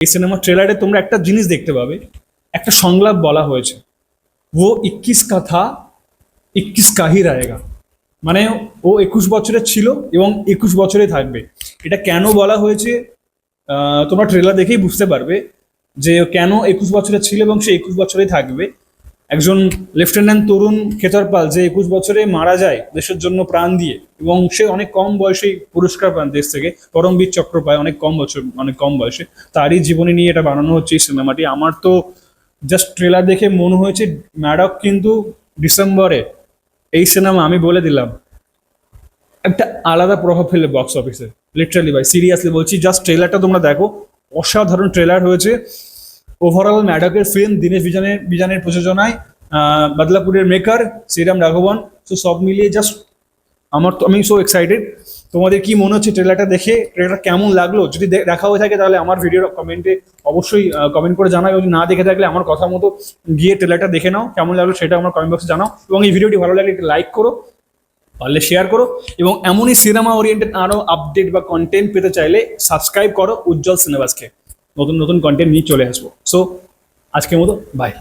এই সিনেমার ট্রেলারে তোমরা একটা জিনিস দেখতে পাবে। একটা সংলাপ বলা হয়েছে। ও ইক্কিস কথা ইক্কিস কাহি রায়গা। মানে ও একুশ বছরের ছিল এবং একুশ বছরে থাকবে। এটা কেন বলা হয়েছে? তোমরা ট্রেলার দেখেই বুঝতে পারবে যে কেন একুশ বছরের ছিল এবং সে একুশ বছরেই থাকবে। একজন লেফটেন্যান্ট তরুণ খেতরপাল যে একুশ বছরে মারা যায় দেশের জন্য প্রাণ দিয়ে, এবং সে অনেক কম বয়সেই পুরস্কার পান দেশ থেকে। পরমবীর চক্র পায় অনেক কম বছর, অনেক কম বয়সে। তারই জীবনী নিয়ে এটা বানানো হচ্ছে এই সিনেমাটি। আমার তো জাস্ট ট্রেলার দেখে মনে হয়েছে ম্যাডক কিন্তু ডিসেম্বরে এই সিনেমা আমি বলে দিলাম, একটা আলাদা প্রভাব ফেলে বক্স অফিসে লিটারালি ভাই সিরিয়াসলি বলছি জাস্ট ট্রেলারটা তোমরা দেখো। অসাধারণ ট্রেলার হয়েছে। ওভারঅল ম্যাডকের ফিল্ম দিনেশ বিজানের বিজানের প্রযোজনায় বদলাপুরের মেকার শ্রীরাম রাঘবন। তো সব মিলিয়ে জাস্ট আমার তো আমি সো এক্সাইটেড তোমাদের কি মনে হচ্ছে ট্রেলারটা দেখে? ট্রেলারটা কেমন লাগল? যদি দেখা হয়ে থাকে তাহলে আমার ভিডিওর কমেন্টে অবশ্যই কমেন্ট করে জানাও যদি না দেখে থাকলে আমার কথা মতো গিয়ে ট্রেলারটা দেখে নাও। কেমন লাগল সেটা আমার কমেন্ট বক্সে জানাও। এবং এই ভিডিওটি ভালো লাগলে লাইক করো, পারলে শেয়ার করো। এবং এমনই সিনেমা ওরিয়েন্টেড আরও আপডেট বা কন্টেন্ট পেতে চাইলে সাবস্ক্রাইব করো উজ্জ্বল সিনেমাসকে নতুন নতুন কন্টেন্ট নিয়ে চলে আসব। সো আজকের মতো বাই